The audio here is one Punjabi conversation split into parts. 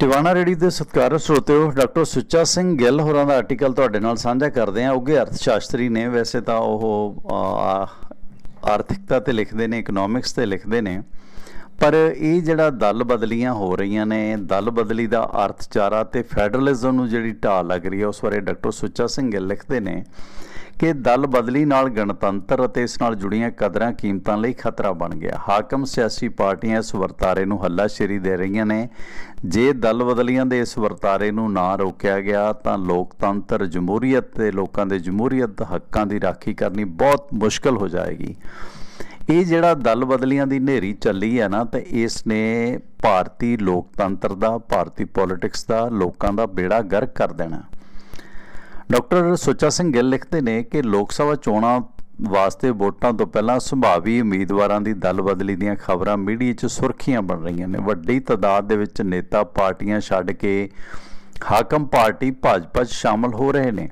ਟਿਵਾਣਾ ਰੇਡੀ ਦੇ ਸਤਿਕਾਰ ਸਰੋਤਿਓ ਡਾਕਟਰ ਸੁੱਚਾ ਸਿੰਘ ਗਿੱਲ ਹੋਰਾਂ ਦਾ ਆਰਟੀਕਲ ਤੁਹਾਡੇ ਨਾਲ ਸਾਂਝਾ ਕਰਦੇ ਹਾਂ। ਉੱਗੇ ਅਰਥ ਸ਼ਾਸਤਰੀ ਨੇ ਵੈਸੇ ਤਾਂ ਉਹ ਆਰਥਿਕਤਾ ਤੇ ਲਿਖਦੇ ਨੇ ਇਕਨੋਮਿਕਸ ਤੇ ਲਿਖਦੇ ਨੇ, ਪਰ ਇਹ ਜਿਹੜਾ ਦਲ ਬਦਲੀਆਂ ਹੋ ਰਹੀਆਂ ਨੇ, ਦਲ ਬਦਲੀ ਦਾ ਅਰਥਚਾਰਾ ਤੇ ਫੈਡਰਲਿਜ਼ਮ ਨੂੰ ਜਿਹੜੀ ਢਾਲ ਲੱਗ ਰਹੀ ਹੈ, ਉਸ ਬਾਰੇ ਡਾਕਟਰ ਸੁੱਚਾ ਸਿੰਘ ਗਿੱਲ ਲਿਖਦੇ ਨੇ। ਕਿ ਦਲ ਬਦਲੀ ਨਾਲ ਗਣਤੰਤਰ ਅਤੇ ਇਸ ਨਾਲ ਜੁੜੀਆਂ ਕਦਰਾਂ ਕੀਮਤਾਂ ਲਈ ਖਤਰਾ ਬਣ ਗਿਆ। ਹਾਕਮ ਸਿਆਸੀ ਪਾਰਟੀਆਂ ਇਸ ਵਰਤਾਰੇ ਨੂੰ ਹੱਲਾਸ਼ੇਰੀ ਦੇ ਰਹੀਆਂ ਨੇ। ਜੇ ਦਲ ਬਦਲੀਆਂ ਦੇ ਇਸ ਵਰਤਾਰੇ ਨੂੰ ਨਾ ਰੋਕਿਆ ਗਿਆ, ਤਾਂ ਲੋਕਤੰਤਰ ਜਮਹੂਰੀਅਤ ਤੇ ਲੋਕਾਂ ਦੇ ਜਮਹੂਰੀਅਤ ਹੱਕਾਂ ਦੀ ਰਾਖੀ ਕਰਨੀ ਬਹੁਤ ਮੁਸ਼ਕਲ ਹੋ ਜਾਏਗੀ। ਇਹ ਜਿਹੜਾ ਦਲ ਬਦਲੀਆਂ ਦੀ ਨੇਰੀ ਚੱਲੀ ਹੈ ਨਾ, ਤੇ ਇਸ ਨੇ ਭਾਰਤੀ ਲੋਕਤੰਤਰ ਦਾ, ਭਾਰਤੀ ਪੋਲਿਟਿਕਸ ਦਾ, ਲੋਕਾਂ ਦਾ ਬੇੜਾ ਗਰਕ ਕਰ ਦੇਣਾ। ਡਾਕਟਰ ਸੁੱਚਾ ਸਿੰਘ ਗਿੱਲ ਲਿਖਦੇ ਨੇ ਕਿ ਲੋਕ ਸਭਾ ਚੋਣਾਂ ਵਾਸਤੇ ਵੋਟਾਂ ਤੋਂ ਪਹਿਲਾਂ ਸੰਭਾਵੀ ਉਮੀਦਵਾਰਾਂ ਦੀ ਦਲ ਬਦਲੀ ਦੀਆਂ ਖਬਰਾਂ ਮੀਡੀਆ 'ਚ ਸੁਰਖੀਆਂ ਬਣ ਰਹੀਆਂ ਨੇ। ਵੱਡੀ ਤਾਦਾਦ ਦੇ ਵਿੱਚ ਨੇਤਾ ਪਾਰਟੀਆਂ ਛੱਡ ਕੇ ਹਾਕਮ ਪਾਰਟੀ ਭਾਜਪਾ 'ਚ ਸ਼ਾਮਲ ਹੋ ਰਹੇ ਨੇ।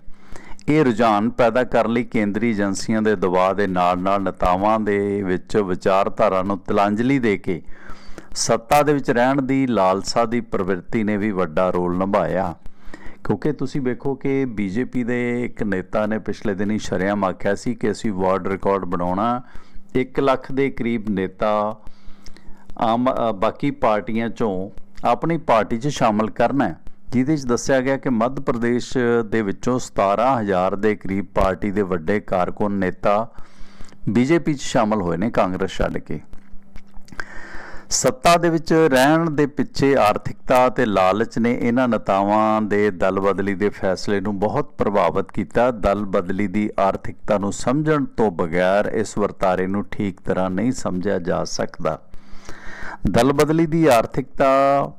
ਇਹ ਰੁਝਾਨ ਪੈਦਾ ਕਰਨ ਲਈ ਕੇਂਦਰੀ ਏਜੰਸੀਆਂ ਦੇ ਦਬਾਅ ਦੇ ਨਾਲ-ਨਾਲ ਨੇਤਾਵਾਂ ਦੇ ਵਿੱਚ ਵਿਚਾਰਧਾਰਾ ਨੂੰ ਤਲਾਂਜਲੀ ਦੇ ਕੇ ਸੱਤਾ ਦੇ ਵਿੱਚ ਰਹਿਣ ਦੀ ਲਾਲਸਾ ਦੀ ਪ੍ਰਵਿਰਤੀ ਨੇ ਵੀ ਵੱਡਾ ਰੋਲ ਨਿਭਾਇਆ। ਕਿਉਂਕਿ ਤੁਸੀਂ ਵੇਖੋ ਕਿ ਬੀਜੇਪੀ ਦੇ ਇੱਕ ਨੇਤਾ ਨੇ ਪਿਛਲੇ ਦਿਨੀ ਸ਼ਰਿਆਮ ਆਖਿਆ ਸੀ ਕਿ ਅਸੀਂ ਵਰਲਡ ਰਿਕਾਰਡ ਬਣਾਉਣਾ। 1 ਲੱਖ ਦੇ ਕਰੀਬ ਨੇਤਾ ਆਮ ਬਾਕੀ ਪਾਰਟੀਆਂ ਚੋਂ ਆਪਣੀ ਪਾਰਟੀ 'ਚ ਸ਼ਾਮਲ ਕਰਨਾ ਹੈ। ਜਿਹਦੇ 'ਚ ਦੱਸਿਆ ਗਿਆ ਕਿ ਮੱਧ ਪ੍ਰਦੇਸ਼ ਦੇ ਵਿੱਚੋਂ 17000 ਦੇ ਕਰੀਬ ਪਾਰਟੀ ਦੇ ਵੱਡੇ ਕਾਰਕੁਨ ਨੇਤਾ ਬੀਜੇਪੀ 'ਚ ਸ਼ਾਮਲ ਹੋਏ ਨੇ ਕਾਂਗਰਸ ਛੱਡ ਕੇ। ਸੱਤਾ ਦੇ ਵਿੱਚ ਰਹਿਣ ਦੇ ਪਿੱਛੇ ਆਰਥਿਕਤਾ ਤੇ ਲਾਲਚ ਨੇ ਇਹਨਾਂ ਨੇਤਾਵਾਂ ਦੇ ਦਲ ਬਦਲੀ ਦੇ ਫੈਸਲੇ ਨੂੰ ਬਹੁਤ ਪ੍ਰਭਾਵਿਤ ਕੀਤਾ। ਦਲ ਬਦਲੀ ਦੀ ਆਰਥਿਕਤਾ ਨੂੰ ਸਮਝਣ ਤੋਂ ਬਗੈਰ ਇਸ ਵਰਤਾਰੇ ਨੂੰ ਠੀਕ ਤਰ੍ਹਾਂ ਨਹੀਂ ਸਮਝਿਆ ਜਾ ਸਕਦਾ। ਦਲ ਬਦਲੀ ਦੀ ਆਰਥਿਕਤਾ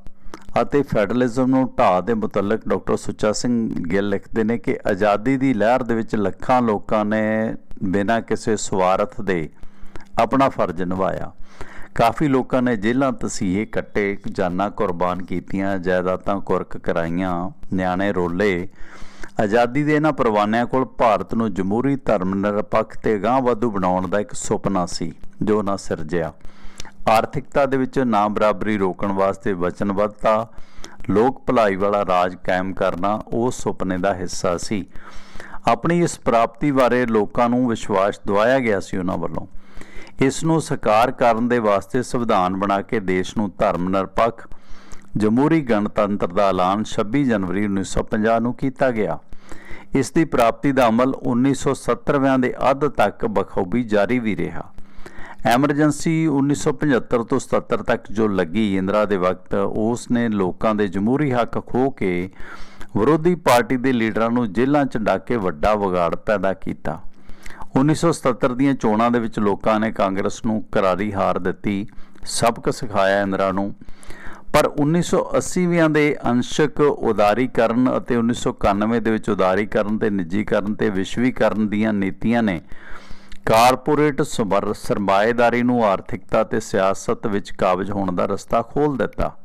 ਅਤੇ ਫੈਡਰਲਿਜ਼ਮ ਨੂੰ ਢਾਹ ਦੇ ਮੁਤਲਕ ਡਾਕਟਰ ਸੁੱਚਾ ਸਿੰਘ ਗਿੱਲ ਲਿਖਦੇ ਨੇ ਕਿ ਆਜ਼ਾਦੀ ਦੀ ਲਹਿਰ ਦੇ ਵਿੱਚ ਲੱਖਾਂ ਲੋਕਾਂ ਨੇ ਬਿਨਾਂ ਕਿਸੇ ਸਵਾਰਥ ਦੇ ਆਪਣਾ ਫਰਜ਼ ਨਿਭਾਇਆ। ਕਾਫੀ ਲੋਕਾਂ ਨੇ ਜੇਲ੍ਹਾਂ, ਤਸੀਹੇ ਕੱਟੇ, ਜਾਨਾਂ ਕੁਰਬਾਨ ਕੀਤੀਆਂ, ਜਾਇਦਾਦਾਂ ਕੁਰਕ ਕਰਾਈਆਂ, ਨਿਆਣੇ ਰੋਲੇ। ਆਜ਼ਾਦੀ ਦੇ ਇਹਨਾਂ ਪਰਵਾਨਿਆਂ ਕੋਲ ਭਾਰਤ ਨੂੰ ਜਮਹੂਰੀ ਧਰਮ ਨਿਰਪੱਖ ਤੇ ਗਾਂਹ ਵਾਧੂ ਬਣਾਉਣ ਦਾ ਇੱਕ ਸੁਪਨਾ ਸੀ, ਜੋ ਨਾ ਸਿਰਜਿਆ। ਆਰਥਿਕਤਾ ਦੇ ਵਿੱਚ ਨਾ ਬਰਾਬਰੀ ਰੋਕਣ ਵਾਸਤੇ ਵਚਨਬੱਧਤਾ, ਲੋਕ ਭਲਾਈ ਵਾਲਾ ਰਾਜ ਕਾਇਮ ਕਰਨਾ, ਉਹ ਸੁਪਨੇ ਦਾ ਹਿੱਸਾ ਸੀ। ਆਪਣੀ ਇਸ ਪ੍ਰਾਪਤੀ ਬਾਰੇ ਲੋਕਾਂ ਨੂੰ ਵਿਸ਼ਵਾਸ ਦਿਵਾਇਆ ਗਿਆ ਸੀ ਉਹਨਾਂ ਵੱਲੋਂ। ਇਸ ਨੂੰ ਸਾਕਾਰ ਕਰਨ ਦੇ ਵਾਸਤੇ ਸੰਵਿਧਾਨ ਬਣਾ ਕੇ ਦੇਸ਼ ਨੂੰ ਧਰਮ ਨਿਰਪੱਖ, ਜਮਹੂਰੀ ਗਣਤੰਤਰ ਦਾ ਐਲਾਨ 26 ਜਨਵਰੀ 1950 ਨੂੰ ਕੀਤਾ ਗਿਆ। ਇਸ ਦੀ ਪ੍ਰਾਪਤੀ ਦਾ ਅਮਲ 1970ਵਿਆਂ ਦੇ ਅੱਧ ਤੱਕ ਬਖੂਬੀ ਜਾਰੀ ਵੀ ਰਿਹਾ। ਐਮਰਜੈਂਸੀ 1975 ਤੋਂ 77 ਤੱਕ ਜੋ ਲੱਗੀ ਇੰਦਰਾ ਦੇ ਵਕਤ, ਉਸ ਨੇ ਲੋਕਾਂ ਦੇ ਜਮਹੂਰੀ ਹੱਕ ਖੋ ਕੇ ਵਿਰੋਧੀ ਪਾਰਟੀ ਦੇ ਲੀਡਰਾਂ ਨੂੰ ਜੇਲ੍ਹਾਂ 'ਚ ਡਾਕ ਕੇ ਵੱਡਾ ਵਿਗਾੜ ਪੈਦਾ ਕੀਤਾ। 1977 ਦੀਆਂ ਚੋਣਾਂ ਦੇ ਵਿੱਚ ਲੋਕਾਂ ਨੇ ਕਾਂਗਰਸ ਨੂੰ ਕਰਾਰੀ ਹਾਰ ਦਿੱਤੀ। ਸਬਕ ਸਿਖਾਇਆ ਇੰਦਰਾ ਨੂੰ। ਪਰ 1980ਵਿਆਂ ਦੇ ਅੰਸ਼ਕ ਉਦਾਰੀਕਰਨ ਅਤੇ 1991 ਦੇ ਵਿੱਚ ਉਦਾਰੀਕਰਨ ਤੇ ਨਿੱਜੀਕਰਨ ਤੇ ਵਿਸ਼ਵੀਕਰਨ ਦੀਆਂ ਨੀਤੀਆਂ ਨੇ। ਕਾਰਪੋਰੇਟ ਸਮਰ- ਸਰਮਾਏਦਾਰੀ ਨੂੰ ਆਰਥਿਕਤਾ ਤੇ ਸਿਆਸਤ ਵਿੱਚ ਕਾਬਜ ਹੋਣ ਦਾ ਰਸਤਾ ਖੋਲ੍ਹ ਦਿੱਤਾ।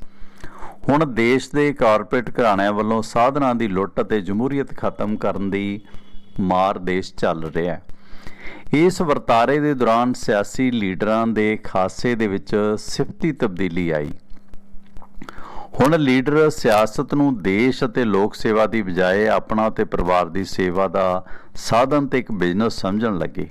ਹੁਣ ਦੇਸ਼ ਦੇ ਕਾਰਪੋਰੇਟ ਘਰਾਣਿਆਂ ਵੱਲੋਂ ਸਾਧਨਾਂ ਦੀ ਲੁੱਟ ਅਤੇ ਜਮਹੂਰੀਅਤ ਖਤਮ ਕਰਨ ਦੀ ਮਾਰ ਦੇਸ਼ ਚੱਲ ਰਿਹਾ ਹੈ। ਇਸ ਵਰਤਾਰੇ ਦੇ ਦੌਰਾਨ ਸਿਆਸੀ ਲੀਡਰਾਂ ਦੇ ਖਾਸੇ ਦੇ ਵਿੱਚ ਸਿਫਤੀ ਤਬਦੀਲੀ ਆਈ। ਹੁਣ ਲੀਡਰ ਸਿਆਸਤ ਨੂੰ ਦੇਸ਼ ਅਤੇ ਲੋਕ ਸੇਵਾ ਦੀ ਬਜਾਏ ਆਪਣਾ ਤੇ ਪਰਿਵਾਰ ਦੀ ਸੇਵਾ ਦਾ ਸਾਧਨ ਤੇ ਇੱਕ ਬਿਜ਼ਨਸ ਸਮਝਣ ਲੱਗੇ।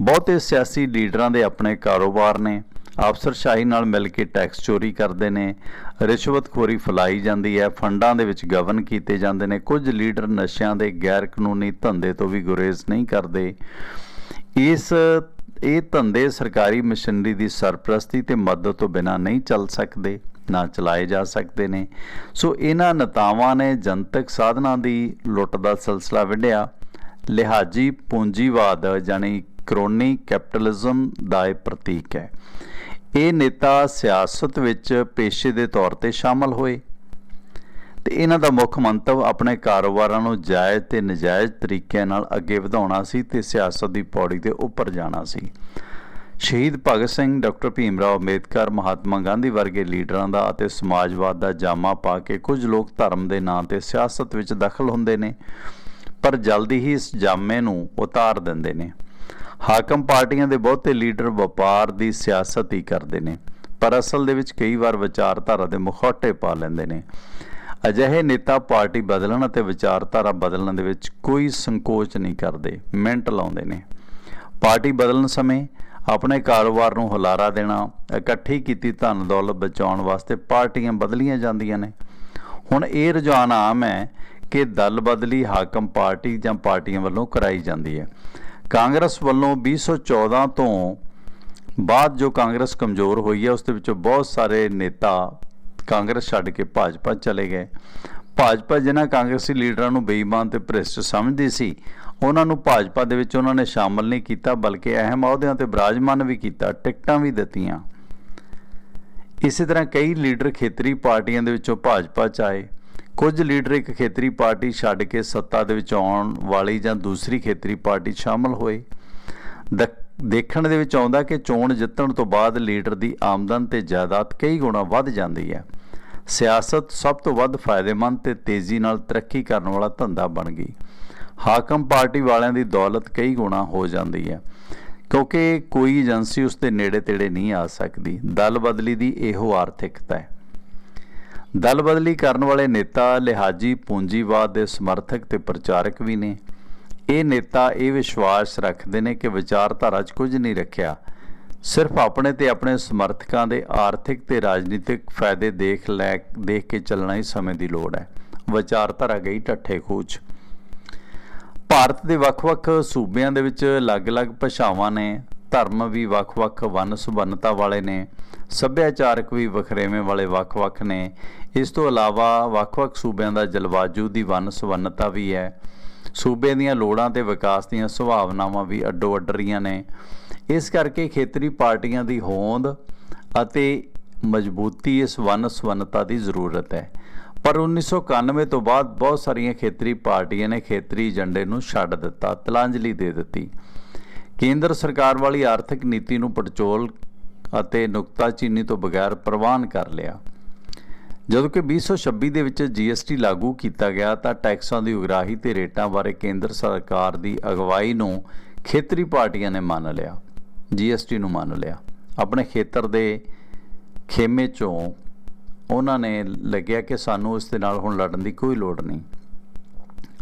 ਬਹੁਤੇ ਸਿਆਸੀ ਲੀਡਰਾਂ ਦੇ ਆਪਣੇ ਕਾਰੋਬਾਰ ਨੇ ਅਫਸਰਸ਼ਾਹੀ ਨਾਲ ਮਿਲ ਕੇ ਟੈਕਸ ਚੋਰੀ ਕਰਦੇ ਨੇ, ਰਿਸ਼ਵਤਖੋਰੀ ਫੈਲਾਈ ਜਾਂਦੀ ਹੈ, ਫੰਡਾਂ ਦੇ ਵਿੱਚ ਗਵਨ ਕੀਤੇ ਜਾਂਦੇ ਨੇ, ਕੁਝ ਲੀਡਰ ਨਸ਼ਿਆਂ ਦੇ ਗੈਰ ਕਾਨੂੰਨੀ ਧੰਦੇ ਤੋਂ ਵੀ ਗੁਰੇਜ਼ ਨਹੀਂ ਕਰਦੇ। ਇਸ, ਇਹ ਧੰਦੇ ਸਰਕਾਰੀ ਮਸ਼ੀਨਰੀ ਦੀ ਸਰਪ੍ਰਸਤੀ ਤੇ ਮਦਦ ਤੋਂ ਬਿਨਾਂ ਨਹੀਂ ਚੱਲ ਸਕਦੇ, ਨਾ ਚਲਾਏ ਜਾ ਸਕਦੇ ਨੇ। ਸੋ ਇਹਨਾਂ ਨੇਤਾਵਾਂ ਨੇ ਜਨਤਕ ਸਾਧਨਾਂ ਦੀ ਲੁੱਟ ਦਾ ਸਿਲਸਿਲਾ ਵਿੱਢਿਆ। ਲਿਹਾਜੀ ਪੂੰਜੀਵਾਦ ਜਾਨੀ ਕਰੋਨੀ ਕੈਪੀਟਲਿਜ਼ਮ ਦਾ ਇਹ ਪ੍ਰਤੀਕ ਹੈ। ਇਹ ਨੇਤਾ ਸਿਆਸਤ ਵਿੱਚ ਪੇਸ਼ੇ ਦੇ ਤੌਰ ਤੇ ਸ਼ਾਮਲ ਹੋਏ। ਤੇ ਇਹਨਾਂ ਦਾ ਮੁੱਖ ਮੰਤਵ ਆਪਣੇ ਕਾਰੋਬਾਰਾਂ ਨੂੰ ਜਾਇਜ਼ ਤੇ ਨਜਾਇਜ਼ ਤਰੀਕਿਆਂ ਨਾਲ ਅੱਗੇ ਵਧਾਉਣਾ ਸੀ ਤੇ ਸਿਆਸਤ ਦੀ ਪੌੜੀ ਤੇ ਉੱਪਰ ਜਾਣਾ ਸੀ। ਸ਼ਹੀਦ ਭਗਤ ਸਿੰਘ, ਡਾਕਟਰ ਭੀਮ ਰਾਓ ਅੰਬੇਦਕਰ, ਮਹਾਤਮਾ ਗਾਂਧੀ ਵਰਗੇ ਲੀਡਰਾਂ ਦਾ ਅਤੇ ਸਮਾਜਵਾਦ ਦਾ ਜਾਮਾ ਪਾ ਕੇ ਕੁਝ ਲੋਕ ਧਰਮ ਦੇ ਨਾਂ ਤੇ ਸਿਆਸਤ ਵਿੱਚ ਦਖਲ ਹੁੰਦੇ ਨੇ, ਪਰ ਜਲਦੀ ਹੀ ਇਸ ਜਾਮੇ ਨੂੰ ਉਤਾਰ ਦਿੰਦੇ ਨੇ। ਹਾਕਮ ਪਾਰਟੀਆਂ ਦੇ ਬਹੁਤੇ ਲੀਡਰ ਵਪਾਰ ਦੀ ਸਿਆਸਤ ਹੀ ਕਰਦੇ ਨੇ, ਪਰ ਅਸਲ ਦੇ ਵਿੱਚ ਕਈ ਵਾਰ ਵਿਚਾਰਧਾਰਾ ਦੇ ਮੁਖੌਟੇ ਪਾ ਲੈਂਦੇ ਨੇ। ਅਜਿਹੇ ਨੇਤਾ ਪਾਰਟੀ ਬਦਲਣ ਅਤੇ ਵਿਚਾਰਧਾਰਾ ਬਦਲਣ ਦੇ ਵਿੱਚ ਕੋਈ ਸੰਕੋਚ ਨਹੀਂ ਕਰਦੇ, ਮਿੰਟ ਲਾਉਂਦੇ ਨੇ। ਪਾਰਟੀ ਬਦਲਣ ਸਮੇਂ ਆਪਣੇ ਕਾਰੋਬਾਰ ਨੂੰ ਹੁਲਾਰਾ ਦੇਣਾ, ਇਕੱਠੀ ਕੀਤੀ ਧਨ ਦੌਲਤ ਬਚਾਉਣ ਵਾਸਤੇ ਪਾਰਟੀਆਂ ਬਦਲੀਆਂ ਜਾਂਦੀਆਂ ਨੇ। ਹੁਣ ਇਹ ਰੁਝਾਨ ਆਮ ਹੈ ਕਿ ਦਲ ਬਦਲੀ ਹਾਕਮ ਪਾਰਟੀ ਜਾਂ ਪਾਰਟੀਆਂ ਵੱਲੋਂ ਕਰਾਈ ਜਾਂਦੀ ਹੈ। ਕਾਂਗਰਸ ਵੱਲੋਂ 2014 ਤੋਂ ਬਾਅਦ ਜੋ ਕਾਂਗਰਸ ਕਮਜ਼ੋਰ ਹੋਈ ਹੈ, ਉਸ ਦੇ ਵਿੱਚੋਂ ਬਹੁਤ ਸਾਰੇ ਨੇਤਾ ਕਾਂਗਰਸ ਛੱਡ ਕੇ ਭਾਜਪਾ ਚਲੇ ਗਏ। ਭਾਜਪਾ ਜਿਨ੍ਹਾਂ ਕਾਂਗਰਸੀ ਲੀਡਰਾਂ ਨੂੰ ਬੇਈਮਾਨ ਤੇ ਭ੍ਰਿਸ਼ਟ ਸਮਝਦੀ ਸੀ, ਉਹਨਾਂ ਨੂੰ ਭਾਜਪਾ ਦੇ ਵਿੱਚ ਉਹਨਾਂ ਨੇ ਸ਼ਾਮਲ ਨਹੀਂ ਕੀਤਾ, ਬਲਕਿ ਅਹਿਮ ਅਹੁਦਿਆਂ ਤੇ ਬਰਾਜਮਾਨ ਵੀ ਕੀਤਾ, ਟਿਕਟਾਂ ਵੀ ਦਿੱਤੀਆਂ। ਇਸੇ ਤਰ੍ਹਾਂ ਕਈ ਲੀਡਰ ਖੇਤਰੀ ਪਾਰਟੀਆਂ ਦੇ ਵਿੱਚੋਂ ਭਾਜਪਾ ਚ ਆਏ। ਕੁਝ ਲੀਡਰ ਇੱਕ ਖੇਤਰੀ ਪਾਰਟੀ ਛੱਡ ਕੇ ਸੱਤਾ ਦੇ ਵਿੱਚ ਆਉਣ ਵਾਲੀ ਜਾਂ ਦੂਸਰੀ ਖੇਤਰੀ ਪਾਰਟੀ ਸ਼ਾਮਲ ਹੋਏ। ਦ- ਦੇਖਣ ਦੇ ਵਿੱਚ ਆਉਂਦਾ ਕਿ ਚੋਣ ਜਿੱਤਣ ਤੋਂ ਬਾਅਦ ਲੀਡਰ ਦੀ ਆਮਦਨ ਤੇ ਜਾਇਦਾਦ ਕਈ ਗੁਣਾ ਵੱਧ ਜਾਂਦੀ ਹੈ। ਸਿਆਸਤ ਸਭ ਤੋਂ ਵੱਧ ਫਾਇਦੇਮੰਦ ਤੇ ਤੇਜ਼ੀ ਨਾਲ ਤਰੱਕੀ ਕਰਨ ਵਾਲਾ ਧੰਦਾ ਬਣ ਗਈ। ਹਾਕਮ ਪਾਰਟੀ ਵਾਲਿਆਂ ਦੀ ਦੌਲਤ ਕਈ ਗੁਣਾ ਹੋ ਜਾਂਦੀ ਹੈ, ਕਿਉਂਕਿ ਕੋਈ ਏਜੰਸੀ ਉਸ ਦੇ ਨੇੜੇ ਤੇੜੇ ਨਹੀਂ ਆ ਸਕਦੀ। ਦਲ ਬਦਲੀ ਦੀ ਇਹੋ ਆਰਥਿਕਤਾ ਹੈ। ਦਲ ਬਦਲੀ ਕਰਨ ਵਾਲੇ ਨੇਤਾ ਲਿਹਾਜੀ ਪੂੰਜੀਵਾਦ ਦੇ ਸਮਰਥਕ ਤੇ ਪ੍ਰਚਾਰਕ ਵੀ ਨੇ। ਇਹ ਨੇਤਾ ਇਹ ਵਿਸ਼ਵਾਸ ਰੱਖਦੇ ਨੇ ਕਿ ਵਿਚਾਰਧਾਰਾ 'ਚ ਕੁਝ ਨਹੀਂ ਰੱਖਿਆ। ਸਿਰਫ ਆਪਣੇ ਤੇ ਆਪਣੇ ਸਮਰਥਕਾਂ ਦੇ ਆਰਥਿਕ ਤੇ ਰਾਜਨੀਤਿਕ ਫਾਇਦੇ ਦੇਖ ਲੈ, ਦੇਖ ਕੇ ਚੱਲਣਾ ਹੀ ਸਮੇਂ ਦੀ ਲੋੜ ਹੈ। ਵਿਚਾਰਧਾਰਾ ਗਈ ਠੱਠੇ ਖੂਚ। ਭਾਰਤ ਦੇ ਵੱਖ-ਵੱਖ ਸੂਬਿਆਂ ਦੇ ਵਿੱਚ ਅਲੱਗ-ਅਲੱਗ ਭਾਸ਼ਾਵਾਂ ਨੇ, ਧਰਮ ਵੀ ਵੱਖ-ਵੱਖ ਵੰਨ ਸੁਵੰਨਤਾ ਵਾਲੇ ਨੇ, ਸੱਭਿਆਚਾਰਕ ਵੀ ਵਖਰੇਵੇਂ ਵਾਲੇ ਵੱਖ-ਵੱਖ ਨੇ। ਇਸ ਤੋਂ ਇਲਾਵਾ ਵੱਖ-ਵੱਖ ਸੂਬਿਆਂ ਦਾ ਜਲਵਾਯੂ ਦੀ ਵੰਨ ਸੁਵੰਨਤਾ ਵੀ ਹੈ। ਸੂਬੇ ਦੀਆਂ ਲੋੜਾਂ ਤੇ ਵਿਕਾਸ ਦੀਆਂ ਸੰਭਾਵਨਾਵਾਂ ਵੀ ਅੱਡੋ-ਅੱਡ ਰਹੀਆਂ ਨੇ। ਇਸ ਕਰਕੇ ਖੇਤਰੀ ਪਾਰਟੀਆਂ ਦੀ ਹੋਂਦ ਅਤੇ ਮਜ਼ਬੂਤੀ ਇਸ ਵੰਨ ਸੁਵੰਨਤਾ ਦੀ ਜ਼ਰੂਰਤ ਹੈ। ਪਰ 1991 ਤੋਂ ਬਾਅਦ ਬਹੁਤ ਸਾਰੀਆਂ ਖੇਤਰੀ ਪਾਰਟੀਆਂ ਨੇ ਖੇਤਰੀ ਏਜੰਡੇ ਨੂੰ ਛੱਡ ਦਿੱਤਾ, ਤਲਾਂਜਲੀ ਦੇ ਦਿੱਤੀ। ਕੇਂਦਰ ਸਰਕਾਰ ਵਾਲੀ ਆਰਥਿਕ ਨੀਤੀ ਨੂੰ ਪੜਚੋਲ ਅਤੇ ਨੁਕਤਾਚੀਨੀ ਤੋਂ ਬਗੈਰ ਪ੍ਰਵਾਨ ਕਰ ਲਿਆ। ਜਦੋਂ ਕਿ 2026 ਦੇ ਵਿੱਚ GST ਲਾਗੂ ਕੀਤਾ ਗਿਆ ਤਾਂ ਟੈਕਸਾਂ ਦੀ ਉਗਰਾਹੀ ਤੇ ਰੇਟਾਂ ਬਾਰੇ ਕੇਂਦਰ ਸਰਕਾਰ ਦੀ ਅਗਵਾਈ ਨੂੰ ਖੇਤਰੀ ਪਾਰਟੀਆਂ ਨੇ ਮੰਨ ਲਿਆ। GST ਨੂੰ ਮੰਨ ਲਿਆ। ਆਪਣੇ ਖੇਤਰ ਦੇ ਖੇਮੇ ਚੋਂ ਉਹਨਾਂ ਨੇ ਲੱਗਿਆ ਕਿ ਸਾਨੂੰ ਇਸ ਦੇ ਨਾਲ ਹੁਣ ਲੜਨ ਦੀ ਕੋਈ ਲੋੜ ਨਹੀਂ।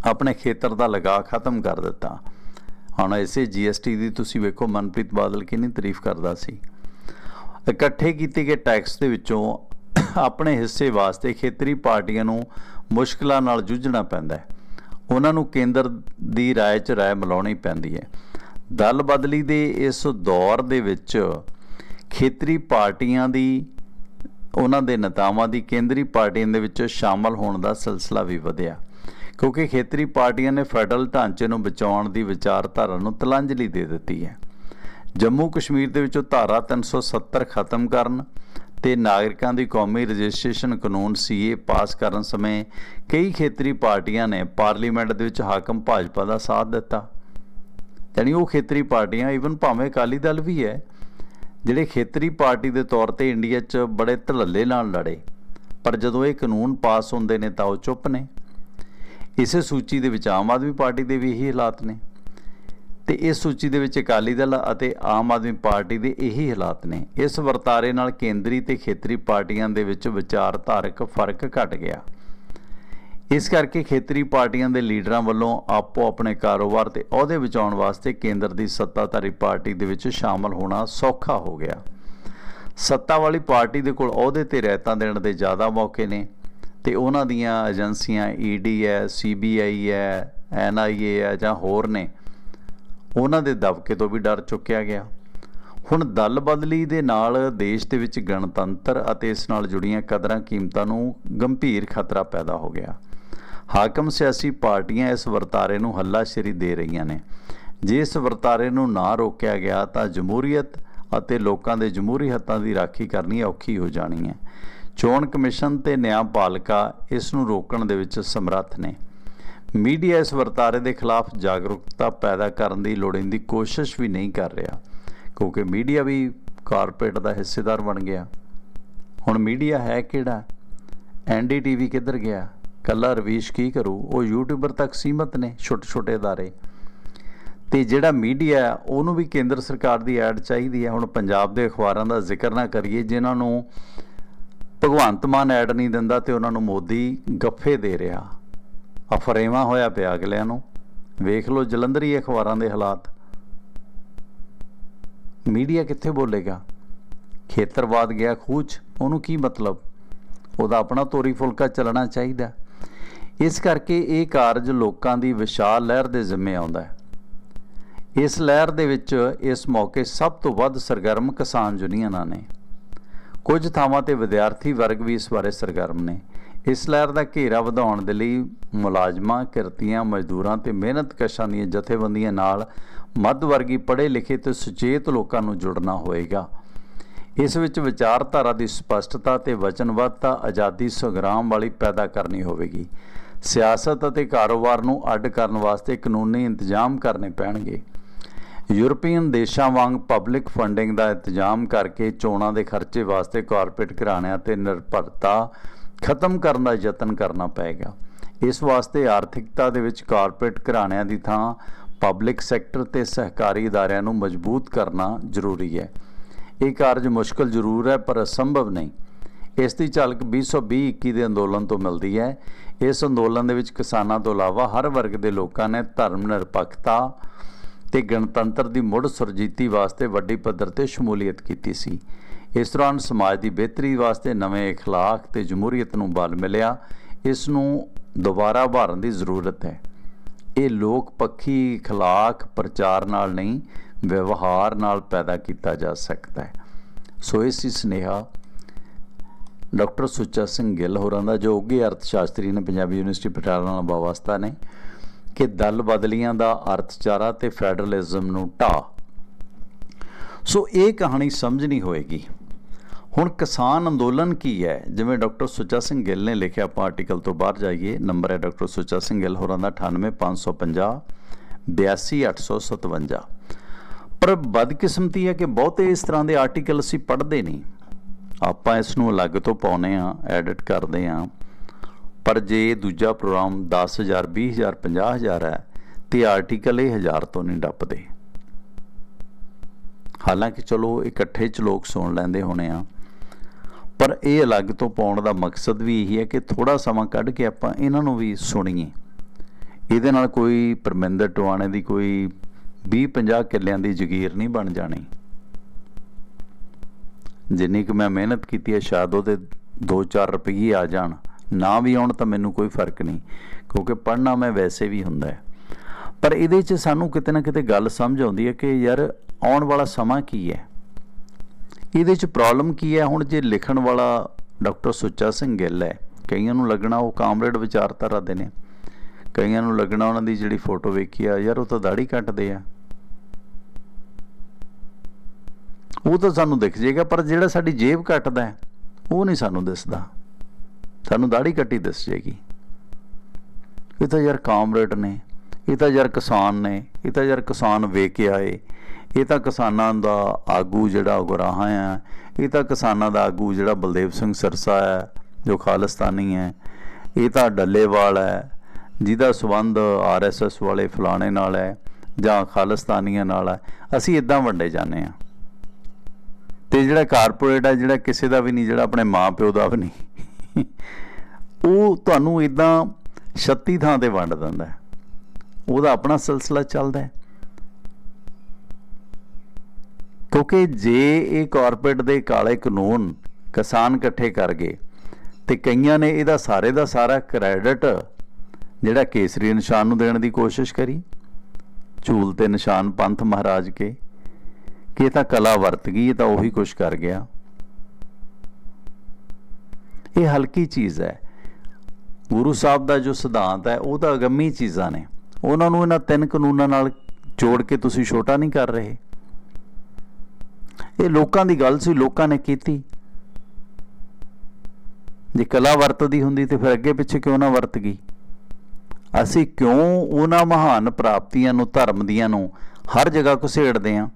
ਆਪਣੇ ਖੇਤਰ ਦਾ ਲਗਾ ਖਤਮ ਕਰ ਦਿੱਤਾ। ਹੁਣ ਇਸੇ GST ਦੀ ਤੁਸੀਂ ਵੇਖੋ, ਮਨਪ੍ਰੀਤ ਬਾਦਲ ਕਿੰਨੀ ਤਾਰੀਫ ਕਰਦਾ ਸੀ। ਇਕੱਠੇ ਕੀਤੇ ਗਏ ਟੈਕਸ ਦੇ ਵਿੱਚੋਂ ਆਪਣੇ ਹਿੱਸੇ ਵਾਸਤੇ ਖੇਤਰੀ ਪਾਰਟੀਆਂ ਨੂੰ ਮੁਸ਼ਕਲਾਂ ਨਾਲ ਜੂਝਣਾ ਪੈਂਦਾ ਹੈ। ਉਹਨਾਂ ਨੂੰ ਕੇਂਦਰ ਦੀ ਰਾਏ 'ਚ ਰਾਏ ਮਿਲਾਉਣੀ ਪੈਂਦੀ ਹੈ। ਦਲ ਬਦਲੀ ਦੇ ਇਸ ਦੌਰ ਦੇ ਵਿੱਚ ਖੇਤਰੀ ਪਾਰਟੀਆਂ ਦੀ, ਉਹਨਾਂ ਦੇ ਨੇਤਾਵਾਂ ਦੀ, ਕੇਂਦਰੀ ਪਾਰਟੀਆਂ ਦੇ ਵਿੱਚ ਸ਼ਾਮਲ ਹੋਣ ਦਾ ਸਿਲਸਿਲਾ ਵੀ ਵਧਿਆ। ਕਿਉਂਕਿ ਖੇਤਰੀ ਪਾਰਟੀਆਂ ਨੇ ਫੈਡਰਲ ਢਾਂਚੇ ਨੂੰ ਬਚਾਉਣ ਦੀ ਵਿਚਾਰਧਾਰਾ ਨੂੰ ਤਲਾਂਜਲੀ ਦੇ ਦਿੱਤੀ ਹੈ। ਜੰਮੂ ਕਸ਼ਮੀਰ ਦੇ ਵਿੱਚੋਂ ਧਾਰਾ 370 ਖਤਮ ਕਰਨ ਤੇ ਨਾਗਰਿਕਾਂ ਦੀ ਕੌਮੀ ਰਜਿਸਟ੍ਰੇਸ਼ਨ ਕਾਨੂੰਨ ਸੀਏ ਪਾਸ ਕਰਨ ਸਮੇਂ ਕਈ ਖੇਤਰੀ ਪਾਰਟੀਆਂ ਨੇ ਪਾਰਲੀਮੈਂਟ ਦੇ ਵਿੱਚ ਹਾਕਮ ਭਾਜਪਾ ਦਾ ਸਾਥ ਦਿੱਤਾ। ਯਾਨੀ ਉਹ ਖੇਤਰੀ ਪਾਰਟੀਆਂ ਇਵਨ ਭਾਵੇਂ ਅਕਾਲੀ ਦਲ ਵੀ ਹੈ, ਜਿਹੜੇ ਖੇਤਰੀ ਪਾਰਟੀ ਦੇ ਤੌਰ ਤੇ ਇੰਡੀਆ 'ਚ ਬੜੇ ਧੜੱਲੇ ਨਾਲ ਲੜੇ, ਪਰ ਜਦੋਂ ਇਹ ਕਾਨੂੰਨ ਪਾਸ ਹੁੰਦੇ ਨੇ ਤਾਂ ਉਹ ਚੁੱਪ ਨੇ। ਇਸੇ ਸੂਚੀ ਦੇ ਵਿੱਚ ਆਮ ਆਦਮੀ ਪਾਰਟੀ ਦੇ ਵੀ ਇਹੀ ਹਾਲਾਤ ਨੇ ਤੇ ਇਸ ਸੂਚੀ ਦੇ ਵਿੱਚ ਅਕਾਲੀ ਦਲ ਅਤੇ ਆਮ ਆਦਮੀ ਪਾਰਟੀ ਦੇ ਇਹੀ ਹਾਲਾਤ ਨੇ। ਇਸ ਵਰਤਾਰੇ ਨਾਲ ਕੇਂਦਰੀ ਤੇ ਖੇਤਰੀ ਪਾਰਟੀਆਂ ਦੇ ਵਿੱਚ ਵਿਚਾਰਧਾਰਕ ਫ਼ਰਕ ਘਟ ਗਿਆ। ਇਸ ਕਰਕੇ ਖੇਤਰੀ ਪਾਰਟੀਆਂ ਦੇ ਲੀਡਰਾਂ ਵੱਲੋਂ ਆਪੋ ਆਪਣੇ ਕਾਰੋਬਾਰ ਤੇ ਅਹੁਦੇ ਬਚਾਉਣ ਵਾਸਤੇ ਕੇਂਦਰ ਦੀ ਸੱਤਾਧਾਰੀ ਪਾਰਟੀ ਦੇ ਵਿੱਚ ਸ਼ਾਮਲ ਹੋਣਾ ਸੌਖਾ ਹੋ ਗਿਆ। ਸੱਤਾ ਵਾਲੀ ਪਾਰਟੀ ਦੇ ਕੋਲ ਅਹੁਦੇ ਤੇ ਰਹਿਤਾਂ ਦੇਣ ਦੇ ਜ਼ਿਆਦਾ ਮੌਕੇ ਨੇ ਤੇ ਉਹਨਾਂ ਦੀਆਂ ਏਜੰਸੀਆਂ ਈਡੀ ਹੈ ਸੀਬੀਆਈ ਹੈ ਐਨਆਈਏ ਹੈ ਜਾਂ ਹੋਰ ਨੇ, ਉਹਨਾਂ ਦੇ ਦਬਕੇ ਤੋਂ ਵੀ ਡਰ ਚੁੱਕਿਆ ਗਿਆ। ਹੁਣ ਦਲ ਬਦਲੀ ਦੇ ਨਾਲ ਦੇਸ਼ ਦੇ ਵਿੱਚ ਗਣਤੰਤਰ ਅਤੇ ਇਸ ਨਾਲ ਜੁੜੀਆਂ ਕਦਰਾਂ ਕੀਮਤਾਂ ਨੂੰ ਗੰਭੀਰ ਖਤਰਾ ਪੈਦਾ ਹੋ ਗਿਆ। ਹਾਕਮ ਸਿਆਸੀ ਪਾਰਟੀਆਂ ਇਸ ਵਰਤਾਰੇ ਨੂੰ ਹੱਲਾਸ਼ੇਰੀ ਦੇ ਰਹੀਆਂ ਨੇ। ਜੇ ਇਸ ਵਰਤਾਰੇ ਨੂੰ ਨਾ ਰੋਕਿਆ ਗਿਆ ਤਾਂ ਜਮਹੂਰੀਅਤ ਅਤੇ ਲੋਕਾਂ ਦੇ ਜਮਹੂਰੀ ਹੱਕਾਂ ਦੀ ਰਾਖੀ ਕਰਨੀ ਔਖੀ ਹੋ ਜਾਣੀ ਹੈ। ਚੋਣ ਕਮਿਸ਼ਨ ਤੇ ਨਿਆਂਪਾਲਿਕਾ ਇਸ ਨੂੰ ਰੋਕਣ ਦੇ ਵਿੱਚ ਸਮਰੱਥ ਨੇ। ਮੀਡੀਆ ਇਸ ਵਰਤਾਰੇ ਦੇ ਖਿਲਾਫ ਜਾਗਰੂਕਤਾ ਪੈਦਾ ਕਰਨ ਦੀ ਲੋੜੀਂਦੀ ਕੋਸ਼ਿਸ਼ ਵੀ ਨਹੀਂ ਕਰ ਰਿਹਾ, ਕਿਉਂਕਿ ਮੀਡੀਆ ਵੀ ਕਾਰਪੋਰੇਟ ਦਾ ਹਿੱਸੇਦਾਰ ਬਣ ਗਿਆ। ਹੁਣ ਮੀਡੀਆ ਹੈ ਕਿਹੜਾ? ਐਨਡੀਟੀਵੀ ਕਿੱਧਰ ਗਿਆ? ਕੱਲਾ ਰਵੀਸ਼ ਕੀ ਕਰੂ ਉਹ ਯੂਟਿਊਬਰ ਤੱਕ ਸੀਮਤ ਨੇ ਛੋਟੇ ਛੋਟੇ ادارے ਤੇ ਜਿਹੜਾ ਮੀਡੀਆ ਹੈ ਉਹਨੂੰ ਵੀ ਕੇਂਦਰ ਸਰਕਾਰ ਦੀ ਐਡ ਚਾਹੀਦੀ ਹੈ ਹੁਣ ਪੰਜਾਬ ਦੇ ਅਖਬਾਰਾਂ ਦਾ ਜ਼ਿਕਰ ਨਾ ਕਰੀਏ ਜਿਨ੍ਹਾਂ ਨੂੰ ਭਗਵੰਤ ਮਾਨ ਐਡ ਨਹੀਂ ਦਿੰਦਾ ਤੇ ਉਹਨਾਂ ਨੂੰ ਮੋਦੀ ਗੱਫੇ ਦੇ ਰਿਹਾ ਅਫਰੇਵਾ ਹੋਇਆ ਪਿਆ ਅਗਲਿਆਂ ਨੂੰ ਵੇਖ ਲਓ ਜਲੰਧਰੀ ਅਖਬਾਰਾਂ ਦੇ ਹਾਲਾਤ ਮੀਡੀਆ ਕਿੱਥੇ ਬੋਲੇਗਾ ਖੇਤਰਵਾਦ ਗਿਆ ਖੂਚ ਉਹਨੂੰ ਕੀ ਮਤਲਬ ਉਹਦਾ ਆਪਣਾ ਤੋਰੀ ਫੁਲਕਾ ਚੱਲਣਾ ਚਾਹੀਦਾ ਇਸ ਕਰਕੇ ਇਹ ਕਾਰਜ ਲੋਕਾਂ ਦੀ ਵਿਸ਼ਾਲ ਲਹਿਰ ਦੇ ਜ਼ਿੰਮੇ ਆਉਂਦਾ ਹੈ। ਇਸ ਲਹਿਰ ਦੇ ਵਿੱਚ ਇਸ ਮੌਕੇ ਸਭ ਤੋਂ ਵੱਧ ਸਰਗਰਮ ਕਿਸਾਨ ਯੂਨੀਅਨਾਂ ਨੇ। ਕੁਝ ਥਾਵਾਂ ਤੇ ਵਿਦਿਆਰਥੀ ਵਰਗ ਵੀ ਇਸ ਬਾਰੇ ਸਰਗਰਮ ਨੇ। ਇਸ ਲਹਿਰ ਦਾ ਘੇਰਾ ਵਧਾਉਣ ਦੇ ਲਈ ਮੁਲਾਜ਼ਮਾਂ, ਕਿਰਤੀਆਂ, ਮਜ਼ਦੂਰਾਂ ਤੇ ਮਿਹਨਤਕਸ਼ਾਂ ਦੀਆਂ ਜਥੇਬੰਦੀਆਂ ਨਾਲ ਮੱਧ ਵਰਗੀ ਪੜ੍ਹੇ ਲਿਖੇ ਤੇ ਸੁਚੇਤ ਲੋਕਾਂ ਨੂੰ ਜੁੜਨਾ ਹੋਏਗਾ। ਇਸ ਵਿੱਚ ਵਿਚਾਰਧਾਰਾ ਦੀ ਸਪਸ਼ਟਤਾ ਤੇ ਵਚਨਬੱਧਤਾ ਆਜ਼ਾਦੀ ਸੰਗਰਾਮ ਵਾਲੀ ਪੈਦਾ ਕਰਨੀ ਹੋਵੇਗੀ। ਸਿਆਸਤ ਅਤੇ ਕਾਰੋਬਾਰ ਨੂੰ ਅੱਡ ਕਰਨ ਵਾਸਤੇ ਕਾਨੂੰਨੀ ਇੰਤਜ਼ਾਮ ਕਰਨੇ ਪੈਣਗੇ। ਯੂਰਪੀਅਨ ਦੇਸ਼ਾਂ ਵਾਂਗ ਪਬਲਿਕ ਫੰਡਿੰਗ ਦਾ ਇੰਤਜ਼ਾਮ ਕਰਕੇ ਚੋਣਾਂ ਦੇ ਖਰਚੇ ਵਾਸਤੇ ਕਾਰਪੋਰੇਟ ਘਰਾਣਿਆਂ ਤੇ ਨਿਰਭਰਤਾ ਖਤਮ ਕਰਨ ਦਾ ਯਤਨ ਕਰਨਾ ਪਏਗਾ। ਇਸ ਵਾਸਤੇ ਆਰਥਿਕਤਾ ਦੇ ਵਿੱਚ ਕਾਰਪੋਰੇਟ ਘਰਾਣਿਆਂ ਦੀ ਥਾਂ ਪਬਲਿਕ ਸੈਕਟਰ ਤੇ ਸਹਿਕਾਰੀ ਅਦਾਰਿਆਂ ਨੂੰ ਮਜ਼ਬੂਤ ਕਰਨਾ ਜ਼ਰੂਰੀ ਹੈ। ਇਹ ਕਾਰਜ ਮੁਸ਼ਕਲ ਜ਼ਰੂਰ ਹੈ ਪਰ ਅਸੰਭਵ ਨਹੀਂ ਇਸ ਦੀ ਝਲਕ 2020-21 ਦੇ ਅੰਦੋਲਨ ਤੋਂ ਮਿਲਦੀ ਹੈ ਇਸ ਅੰਦੋਲਨ ਦੇ ਵਿੱਚ ਕਿਸਾਨਾਂ ਤੋਂ ਇਲਾਵਾ ਹਰ ਵਰਗ ਦੇ ਲੋਕਾਂ ਨੇ ਧਰਮ ਨਿਰਪੱਖਤਾ ਤੇ ਗਣਤੰਤਰ ਦੀ ਮੁੜ ਸੁਰਜੀਤੀ ਵਾਸਤੇ ਵੱਡੀ ਪੱਧਰ ਤੇ ਸ਼ਮੂਲੀਅਤ ਕੀਤੀ ਸੀ ਇਸ ਦੌਰਾਨ ਸਮਾਜ ਦੀ ਬਿਹਤਰੀ ਵਾਸਤੇ ਨਵੇਂ اخلاق ਤੇ ਜਮਹੂਰੀਅਤ ਨੂੰ ਬਲ ਮਿਲਿਆ ਇਸ ਨੂੰ ਦੁਬਾਰਾ ਉਭਾਰਨ ਦੀ ਜ਼ਰੂਰਤ ਹੈ ਇਹ ਲੋਕ ਪੱਖੀ اخلاق ਪ੍ਰਚਾਰ ਨਾਲ ਨਹੀਂ ਵਿਵਹਾਰ ਨਾਲ ਪੈਦਾ ਕੀਤਾ ਜਾ ਸਕਦਾ ਹੈ। ਸੋ ਇਸ ਹੀ ਸੁਨੇਹਾ ਡਾਕਟਰ ਸੁੱਚਾ ਸਿੰਘ ਗਿੱਲ ਹੋਰਾਂ ਦਾ, ਜੋ ਉੱਘੇ ਅਰਥ ਸ਼ਾਸਤਰੀ ਨੇ, ਪੰਜਾਬੀ ਯੂਨੀਵਰਸਿਟੀ ਪਟਿਆਲਾ ਨਾਲ ਵਾਵਸਤਾ ਨੇ, ਕਿ ਦਲ ਬਦਲੀਆਂ ਦਾ ਅਰਥਚਾਰਾ ਤੇ ਫੈਡਰਲਿਜ਼ਮ ਨੂੰ ਢਾ ਸੋ ਇਹ ਕਹਾਣੀ ਸਮਝਣੀ ਹੋਏਗੀ। ਹੁਣ ਕਿਸਾਨ ਅੰਦੋਲਨ ਕੀ ਹੈ? ਜਿਵੇਂ ਡਾਕਟਰ ਸੁੱਚਾ ਸਿੰਘ ਗਿੱਲ ਨੇ ਲਿਖਿਆ ਆਪਾਂ ਆਰਟੀਕਲ ਤੋਂ ਬਾਹਰ ਜਾਈਏ, ਨੰਬਰ ਹੈ ਡਾਕਟਰ ਸੁੱਚਾ ਸਿੰਘ ਗਿੱਲ ਹੋਰਾਂ ਦਾ 98550 82857 ਪਰ ਬਦਕਿਸਮਤੀ ਹੈ ਕਿ ਬਹੁਤੇ ਇਸ ਤਰ੍ਹਾਂ ਦੇ ਆਰਟੀਕਲ ਅਸੀਂ ਪੜ੍ਹਦੇ ਨਹੀਂ। ਆਪਾਂ ਇਸ ਨੂੰ ਅਲੱਗ ਤੋਂ ਪਾਉਨੇ ਆ, ਐਡਿਟ ਕਰਦੇ ਆ। ਪਰ ਜੇ ਦੂਜਾ ਪ੍ਰੋਗਰਾਮ 10000 20000 50000 ਹੈ, ਤੇ ਆਰਟੀਕਲ ਇਹ 1000 ਤੋਂ ਨਹੀਂ ਡੱਪਦੇ। ਹਾਲਾਂਕਿ ਚਲੋ, ਇਕੱਠੇ ਚ ਲੋਕ ਸੁਣ ਲੈਂਦੇ ਹੋਣੇ ਆ। ਪਰ ਇਹ ਅਲੱਗ ਤੋਂ ਪਾਉਣ ਦਾ ਮਕਸਦ ਵੀ ਇਹੀ ਹੈ ਕਿ ਥੋੜਾ ਸਮਾਂ ਕੱਢ ਕੇ ਆਪਾਂ ਇਹਨਾਂ ਨੂੰ ਵੀ ਸੁਣੀਏ। ਇਹਦੇ ਨਾਲ ਕੋਈ ਪਰਮਿੰਦਰ ਟਵਾਣੇ ਦੀ ਕੋਈ 20 50 ਕਿੱਲਿਆਂ ਦੀ ਜ਼ਗੀਰ ਨਹੀਂ ਬਣ ਜਾਣੀ। ਜਿੰਨੀ ਕਿ ਮੈਂ ਮਿਹਨਤ ਕੀਤੀ ਹੈ, ਸ਼ਾਇਦ ਉਹਦੇ 2-4 ਰੁਪਏ ਆ ਜਾਣ। ਨਾ ਵੀ ਆਉਣ ਤਾਂ ਮੈਨੂੰ ਕੋਈ ਫ਼ਰਕ ਨਹੀਂ, ਕਿਉਂਕਿ ਪੜ੍ਹਨਾ ਮੈਂ ਵੈਸੇ ਵੀ ਹੁੰਦਾ ਹੈ। ਪਰ ਇਹਦੇ 'ਚ ਸਾਨੂੰ ਕਿਤੇ ਨਾ ਕਿਤੇ ਗੱਲ ਸਮਝ ਆਉਂਦੀ ਹੈ ਕਿ ਯਾਰ, ਆਉਣ ਵਾਲਾ ਸਮਾਂ ਕੀ ਹੈ? ਇਹਦੇ 'ਚ ਪ੍ਰੋਬਲਮ ਕੀ ਹੈ? ਹੁਣ ਜੇ ਲਿਖਣ ਵਾਲਾ ਡਾਕਟਰ ਸੁੱਚਾ ਸਿੰਘ ਗਿੱਲ ਹੈ, ਕਈਆਂ ਨੂੰ ਲੱਗਣਾ ਉਹ ਕਾਮਰੇਡ ਵਿਚਾਰਧਾਰਾ ਦੇ ਨੇ। ਕਈਆਂ ਨੂੰ ਲੱਗਣਾ ਉਹਨਾਂ ਦੀ ਜਿਹੜੀ ਫੋਟੋ ਵੇਖੀ ਆ, ਯਾਰ ਉਹ ਤਾਂ ਦਾੜੀ ਕੱਟਦੇ ਆ। ਉਹ ਤਾਂ ਸਾਨੂੰ ਦਿਖ ਜੇਗਾ ਪਰ ਜਿਹੜਾ ਸਾਡੀ ਜੇਬ ਕੱਟਦਾ ਹੈ, ਉਹ ਨਹੀਂ ਸਾਨੂੰ ਦਿਸਦਾ। ਸਾਨੂੰ ਦਾੜੀ ਕੱਟੀ ਦਿਸ ਜੇਗੀ ਇਹ ਤਾਂ ਯਾਰ ਕਾਮਰੇਡ ਨੇ, ਇਹ ਤਾਂ ਯਾਰ ਕਿਸਾਨ ਨੇ, ਇਹ ਤਾਂ ਯਾਰ ਕਿਸਾਨ ਵੇਖ ਕੇ ਆਏ। ਇਹ ਤਾਂ ਕਿਸਾਨਾਂ ਦਾ ਆਗੂ ਜਿਹੜਾ ਉਗਰਾਹਾਂ ਆ, ਇਹ ਤਾਂ ਕਿਸਾਨਾਂ ਦਾ ਆਗੂ ਜਿਹੜਾ ਬਲਦੇਵ ਸਿੰਘ ਸਰਸਾ ਹੈ, ਜੋ ਖਾਲਿਸਤਾਨੀ ਹੈ। ਇਹ ਤਾਂ ਡੱਲੇਵਾਲ ਹੈ, ਜਿਹਦਾ ਸਬੰਧ ਆਰਐਸਐਸ ਵਾਲੇ ਫਲਾਣੇ ਨਾਲ ਹੈ ਜਾਂ ਖਾਲਿਸਤਾਨੀਆਂ ਨਾਲ ਹੈ। ਅਸੀਂ ਇਦਾਂ ਵੰਡੇ ਜਾਂਦੇ ਆ ਤੇ ਜਿਹੜਾ ਕਾਰਪੋਰੇਟ ਹੈ ਜਿਹੜਾ ਕਿਸੇ ਦਾ ਵੀ ਨਹੀਂ, ਜਿਹੜਾ ਆਪਣੇ ਮਾਪਿਓ ਦਾ ਵੀ ਨਹੀਂ। ਉਹ ਤੁਹਾਨੂੰ ਇਦਾਂ 36 ਥਾਂ ਤੇ ਵੰਡ ਦਿੰਦਾ ਉਹਦਾ ਆਪਣਾ ਸਿਲਸਿਲਾ ਚੱਲਦਾ ਹੈ। ਕਿਉਂਕਿ ਜੇ ਇਹ ਕਾਰਪੋਰੇਟ ਦੇ ਕਾਲੇ ਕਾਨੂੰਨ ਕਿਸਾਨ ਇਕੱਠੇ ਕਰ ਗਏ, ਤੇ ਕਈਆਂ ਨੇ ਇਹਦਾ ਸਾਰੇ ਦਾ ਸਾਰਾ ਕ੍ਰੈਡਿਟ ਜਿਹੜਾ ਕੇਸਰੀ ਨਿਸ਼ਾਨ ਨੂੰ ਦੇਣ ਦੀ ਕੋਸ਼ਿਸ਼ ਕਰੀ, ਝੂਲ ਤੇ ਨਿਸ਼ਾਨ ਪੰਥ ਮਹਾਰਾਜ ਕੇ ਕਿ ਇਹ ਤਾਂ ਕਲਾ ਵਰਤ ਗਈ, ਇਹ ਤਾਂ ਉਹੀ ਕੁਝ ਕਰ ਗਿਆ। ਇਹ ਹਲਕੀ ਚੀਜ਼ ਹੈ। ਗੁਰੂ ਸਾਹਿਬ ਦਾ ਜੋ ਸਿਧਾਂਤ ਹੈ, ਉਹ ਤਾਂ ਅਗੰਮੀ ਚੀਜ਼ਾਂ ਨੇ। ਉਹਨਾਂ ਨੂੰ ਇਹਨਾਂ ਤਿੰਨ ਕਾਨੂੰਨਾਂ ਨਾਲ ਜੋੜ ਕੇ ਤੁਸੀਂ ਛੋਟਾ ਨਹੀਂ ਕਰ ਰਹੇ। ਇਹ ਲੋਕਾਂ ਦੀ ਗੱਲ ਸੀ, ਲੋਕਾਂ ਨੇ ਕੀਤੀ। ਜੇ ਕਲਾ ਵਰਤਦੀ ਹੁੰਦੀ ਤੇ ਫਿਰ ਅੱਗੇ ਪਿੱਛੇ ਕਿਉਂ ਨਾ ਵਰਤ ਗਈ? ਅਸੀਂ ਕਿਉਂ ਉਹਨਾਂ ਮਹਾਨ ਪ੍ਰਾਪਤੀਆਂ ਨੂੰ, ਧਰਮ ਦੀਆਂ ਨੂੰ ਹਰ ਜਗ੍ਹਾ ਘੁਸੇੜਦੇ ਆਂ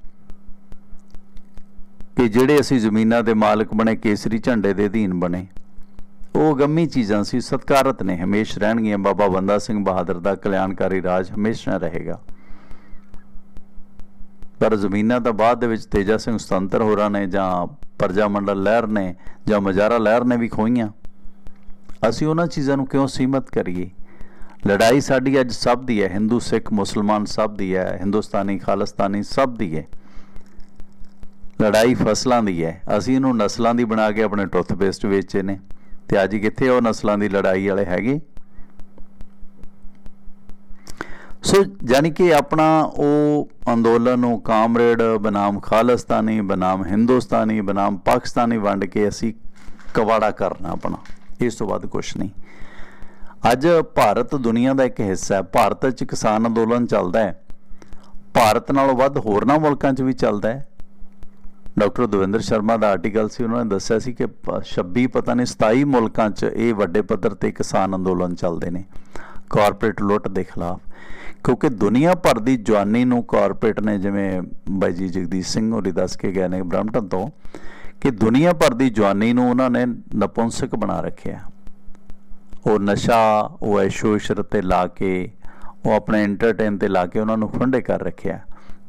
ਕਿ ਜਿਹੜੇ ਅਸੀਂ ਜ਼ਮੀਨਾਂ ਦੇ ਮਾਲਕ ਬਣੇ, ਕੇਸਰੀ ਝੰਡੇ ਦੇ ਅਧੀਨ ਬਣੇ। ਉਹ ਗੰਮੀ ਚੀਜ਼ਾਂ ਸੀ, ਸਤਕਾਰਤ ਨੇ, ਹਮੇਸ਼ ਰਹਿਣਗੀਆਂ। ਬਾਬਾ ਬੰਦਾ ਸਿੰਘ ਬਹਾਦਰ ਦਾ ਕਲਿਆਣਕਾਰੀ ਰਾਜ ਹਮੇਸ਼ਾ ਰਹੇਗਾ। ਪਰ ਜ਼ਮੀਨਾਂ ਤਾਂ ਬਾਅਦ ਦੇ ਵਿੱਚ ਤੇਜਾ ਸਿੰਘ ਸੁਤੰਤਰ ਹੋਰਾਂ ਨੇ ਜਾਂ ਪਰਜਾ ਮੰਡਲ ਲਹਿਰ ਨੇ ਜਾਂ ਮਜਾਰਾ ਲਹਿਰ ਨੇ ਵੀ ਖੋਈਆਂ ਅਸੀਂ ਉਹਨਾਂ ਚੀਜ਼ਾਂ ਨੂੰ ਕਿਉਂ ਸੀਮਤ ਕਰੀਏ? ਲੜਾਈ ਸਾਡੀ ਅੱਜ ਸਭ ਦੀ ਹੈ। ਹਿੰਦੂ, ਸਿੱਖ, ਮੁਸਲਮਾਨ ਸਭ ਦੀ ਹੈ। ਹਿੰਦੁਸਤਾਨੀ, ਖਾਲਿਸਤਾਨੀ ਸਭ ਦੀ ਹੈ। ਲੜਾਈ ਫਸਲਾਂ ਦੀ ਹੈ। ਅਸੀਂ ਇਹਨੂੰ ਨਸਲਾਂ ਦੀ ਬਣਾ ਕੇ ਆਪਣੇ ਟੁੱਥਪੇਸਟ ਵੇਚੇ ਨੇ। ਤੇ ਅੱਜ ਕਿੱਥੇ ਉਹ ਨਸਲਾਂ ਦੀ ਲੜਾਈ ਵਾਲੇ ਹੈਗੇ? ਸੋ ਯਾਨੀ ਕਿ ਆਪਣਾ ਉਹ ਅੰਦੋਲਨ ਨੂੰ ਕਾਮਰੇਡ, ਬਨਾਮ ਖਾਲਿਸਤਾਨੀ, ਬਨਾਮ ਹਿੰਦੁਸਤਾਨੀ, ਬਨਾਮ ਪਾਕਿਸਤਾਨੀ ਵੰਡ ਕੇ ਅਸੀਂ ਕਵਾੜਾ ਕਰਨਾ ਆਪਣਾ। ਇਸ ਤੋਂ ਬਾਅਦ ਕੁਝ ਨਹੀਂ। ਅੱਜ ਭਾਰਤ ਦੁਨੀਆ ਦਾ ਇੱਕ ਹਿੱਸਾ ਹੈ। ਭਾਰਤ 'ਚ ਕਿਸਾਨ ਅੰਦੋਲਨ ਚੱਲਦਾ ਹੈ। ਭਾਰਤ ਨਾਲੋਂ ਵੱਧ ਹੋਰਨਾਂ ਮੁਲਕਾਂ 'ਚ ਵੀ ਚੱਲਦਾ ਹੈ। ਡਾਕਟਰ ਦਵਿੰਦਰ ਸ਼ਰਮਾ ਦਾ ਆਰਟੀਕਲ ਸੀ, ਉਹਨਾਂ ਨੇ ਦੱਸਿਆ ਸੀ ਕਿ ਪ- 26 ਪਤਾ ਨਹੀਂ 27 ਮੁਲਕਾਂ 'ਚ ਇਹ ਵੱਡੇ ਪੱਧਰ ਤੇ ਕਿਸਾਨ ਅੰਦੋਲਨ ਚੱਲਦੇ ਨੇ, ਕਾਰਪੋਰੇਟ ਲੁੱਟ ਦੇ ਖਿਲਾਫ। ਕਿਉਂਕਿ ਦੁਨੀਆ ਭਰ ਦੀ ਜਵਾਨੀ ਨੂੰ ਕਾਰਪੋਰੇਟ ਨੇ ਜਿਵੇਂ ਬਾਈ ਜੀ ਜਗਦੀਸ਼ ਸਿੰਘ ਹੋਰੀ ਦੱਸ ਕੇ ਗਏ ਨੇ ਬ੍ਰਹਮਟਨ ਤੋਂ, ਕਿ ਦੁਨੀਆ ਭਰ ਦੀ ਜਵਾਨੀ ਨੂੰ ਉਹਨਾਂ ਨੇ ਨਪੁੰਸਕ ਬਣਾ ਰੱਖਿਆ। ਉਹ ਨਸ਼ਾ, ਉਹ ਐਸ਼ੋ ਇਸ਼ਰਤ ਤੇ ਲਾ ਕੇ, ਉਹ ਆਪਣੇ ਐਂਟਰਟੇਨ ਤੇ ਲਾ ਕੇ ਉਹਨਾਂ ਨੂੰ ਖੁੰਡੇ ਕਰ ਰੱਖਿਆ,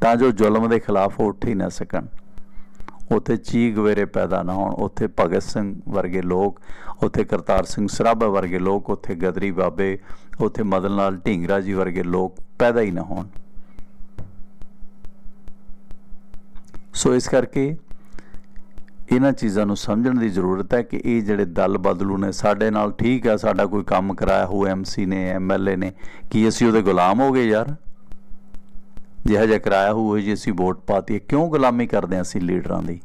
ਤਾਂ ਜੋ ਜ਼ੁਲਮ ਦੇ ਖਿਲਾਫ ਉਹ ਉੱਠ ਹੀ ਨਾ ਸਕਣ। ਉੱਥੇ ਚੀਕ ਵੇਰੇ ਪੈਦਾ ਨਾ ਹੋਣ, ਉੱਥੇ ਭਗਤ ਸਿੰਘ ਵਰਗੇ ਲੋਕ, ਉੱਥੇ ਕਰਤਾਰ ਸਿੰਘ ਸਰਾਭਾ ਵਰਗੇ ਲੋਕ, ਉੱਥੇ ਗਦਰੀ ਬਾਬੇ, ਉੱਥੇ ਮਦਨ ਲਾਲ ਢੀਂਗਰਾ ਜੀ ਵਰਗੇ ਲੋਕ ਪੈਦਾ ਹੀ ਨਾ ਹੋਣ। ਸੋ ਇਸ ਕਰਕੇ ਇਹਨਾਂ ਚੀਜ਼ਾਂ ਨੂੰ ਸਮਝਣ ਦੀ ਜ਼ਰੂਰਤ ਹੈ ਕਿ ਇਹ ਜਿਹੜੇ ਦਲ ਬਦਲੂ ਨੇ, ਸਾਡੇ ਨਾਲ ਠੀਕ ਆ, ਸਾਡਾ ਕੋਈ ਕੰਮ ਕਰਾਇਆ ਹੋ ਐਮਸੀ ਨੇ ਐਮਐਲਏ ਨੇ, ਕੀ ਅਸੀਂ ਉਹਦੇ ਗੁਲਾਮ ਹੋ ਗਏ ਯਾਰ? ਜਿਹਾ ਜਿਹਾ ਕਰਾਇਆ ਹੋਊ ਜੀ ਅਸੀਂ ਵੋਟ ਪਾਤੀ ਹੈ। ਕਿਉਂ ਗੁਲਾਮੀ ਕਰਦੇ ਹਾਂ ਅਸੀਂ ਲੀਡਰਾਂ ਦੀ?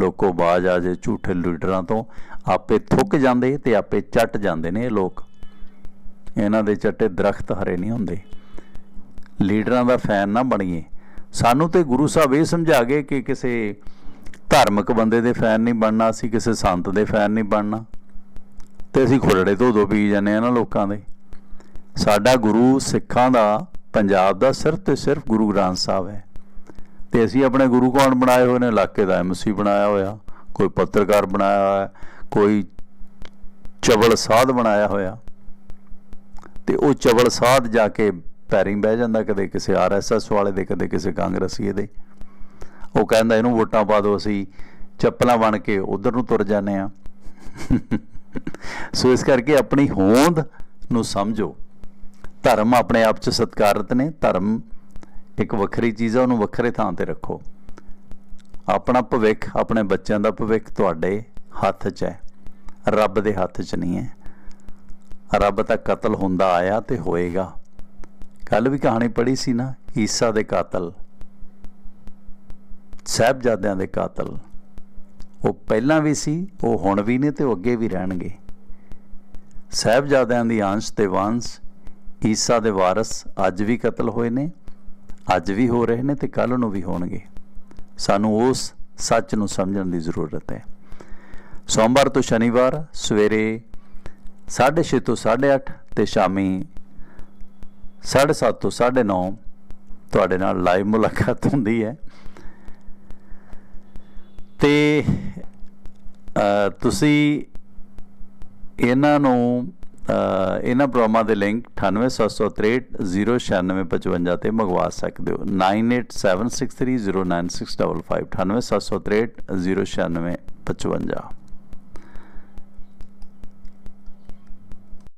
ਲੋਕੋ ਬਾਜ ਆ ਜੇ ਝੂਠੇ ਲੀਡਰਾਂ ਤੋਂ। ਆਪੇ ਥੁੱਕ ਜਾਂਦੇ ਤੇ ਆਪੇ ਚੱਟ ਜਾਂਦੇ ਨੇ ਇਹ ਲੋਕ। ਇਹਨਾਂ ਦੇ ਚੱਟੇ ਦਰਖਤ ਹਰੇ ਨਹੀਂ ਹੁੰਦੇ। ਲੀਡਰਾਂ ਦਾ ਫੈਨ ਨਾ ਬਣੀਏ। ਸਾਨੂੰ ਤੇ ਗੁਰੂ ਸਾਹਿਬ ਇਹ ਸਮਝਾ ਗਏ ਕਿ ਕਿਸੇ ਧਾਰਮਿਕ ਬੰਦੇ ਦੇ ਫੈਨ ਨਹੀਂ ਬਣਨਾ, ਅਸੀਂ ਕਿਸੇ ਸੰਤ ਦੇ ਫੈਨ ਨਹੀਂ ਬਣਨਾ। ਤੇ ਅਸੀਂ ਖੁਰੜੇ ਤੋਂ ਦੋ ਪੀ ਜਾਂਦੇ ਆ ਨਾ ਲੋਕਾਂ ਦੇ। ਸਾਡਾ ਗੁਰੂ ਸਿੱਖਾਂ ਦਾ ਪੰਜਾਬ ਦਾ ਸਿਰਫ ਤੇ ਸਿਰਫ ਗੁਰੂ ਗ੍ਰੰਥ ਸਾਹਿਬ ਹੈ। ਤੇ ਅਸੀਂ ਆਪਣੇ ਗੁਰੂ ਕੌਣ ਬਣਾਏ ਹੋਏ ਨੇ? ਇਲਾਕੇ ਦਾ ਐਮਸੀ ਬਣਾਇਆ ਹੋਇਆ, ਕੋਈ ਪੱਤਰਕਾਰ ਬਣਾਇਆ ਹੋਇਆ, ਕੋਈ ਚਵਲ ਸਾਧ ਬਣਾਇਆ ਹੋਇਆ। ਤੇ ਉਹ ਚਵਲ ਸਾਧ ਜਾ ਕੇ ਪੈਰਿੰਗ ਬਹਿ ਜਾਂਦਾ ਕਦੇ ਕਿਸੇ ਆਰਐਸਐਸ ਵਾਲੇ ਦੇ, ਕਦੇ ਕਿਸੇ ਕਾਂਗਰਸੀਏ ਦੇ। ਉਹ ਕਹਿੰਦਾ ਇਹਨੂੰ ਵੋਟਾਂ ਪਾ ਦਿਓ, ਅਸੀਂ ਚੱਪਲਾਂ ਬਣ ਕੇ ਉਧਰ ਨੂੰ ਤੁਰ ਜਾਂਦੇ ਆ ਸੋ ਇਸ ਕਰਕੇ ਆਪਣੀ ਹੋਂਦ ਨੂੰ ਸਮਝੋ। ਧਰਮ ਆਪਣੇ ਆਪ 'ਚ ਸਤਿਕਾਰਤ ਨੇ, ਧਰਮ ਇੱਕ ਵੱਖਰੀ ਚੀਜ਼ ਹੈ ਉਹਨੂੰ ਵੱਖਰੇ ਥਾਂ ਤੇ ਰੱਖੋ। ਆਪਣਾ ਭਵਿੱਖ, ਆਪਣੇ ਬੱਚਿਆਂ ਦਾ ਭਵਿੱਖ ਤੁਹਾਡੇ ਹੱਥ 'ਚ ਹੈ। ਰੱਬ ਦੇ ਹੱਥ 'ਚ ਨਹੀਂ ਹੈ। ਰੱਬ ਤਾਂ ਕਤਲ ਹੁੰਦਾ ਆਇਆ ਤੇ ਹੋਏਗਾ। ਕੱਲ ਵੀ ਕਹਾਣੀ ਪੜ੍ਹੀ ਸੀ ਨਾ, ਈਸਾ ਦੇ ਕਾਤਲ, ਸਾਹਿਬਜ਼ਾਦਿਆਂ ਦੇ ਕਾਤਲ। ਉਹ ਪਹਿਲਾਂ ਵੀ ਸੀ, ਉਹ ਹੁਣ ਵੀ ਨੇ ਤੇ ਉਹ ਅੱਗੇ ਵੀ ਰਹਿਣਗੇ। ਸਾਹਿਬਜ਼ਾਦਿਆਂ ਦੀ ਅੰਸ਼ ਤੇ ਵਾਂਸ਼ ਈਸਾ ਦੇ ਵਾਰਸ ਅੱਜ ਵੀ ਕਤਲ ਹੋਏ ਨੇ, ਅੱਜ ਵੀ ਹੋ ਰਹੇ ਨੇ ਤੇ ਕੱਲ ਨੂੰ ਵੀ ਹੋਣਗੇ। ਸਾਨੂੰ ਉਸ ਸੱਚ ਨੂੰ ਸਮਝਣ ਦੀ ਜ਼ਰੂਰਤ ਹੈ। ਸੋਮਵਾਰ ਤੋਂ ਸ਼ਨੀਵਾਰ ਸਵੇਰੇ 6:30 ਤੋਂ 8:30 ਤੇ ਸ਼ਾਮੀ 7:30 ਤੋਂ 9:30 ਤੁਹਾਡੇ ਨਾਲ ਲਾਈਵ ਮੁਲਾਕਾਤ ਹੁੰਦੀ ਹੈ। ਤੇ ਤੁਸੀਂ ਇਹਨਾਂ ਨੂੰ ਇਹਨਾਂ ਪ੍ਰੋਗਰਾਮਾਂ ਦੇ ਲਿੰਕ 9876309655 ਤੇ ਮੰਗਵਾ ਸਕਦੇ ਹੋ। 9876309655 9876309655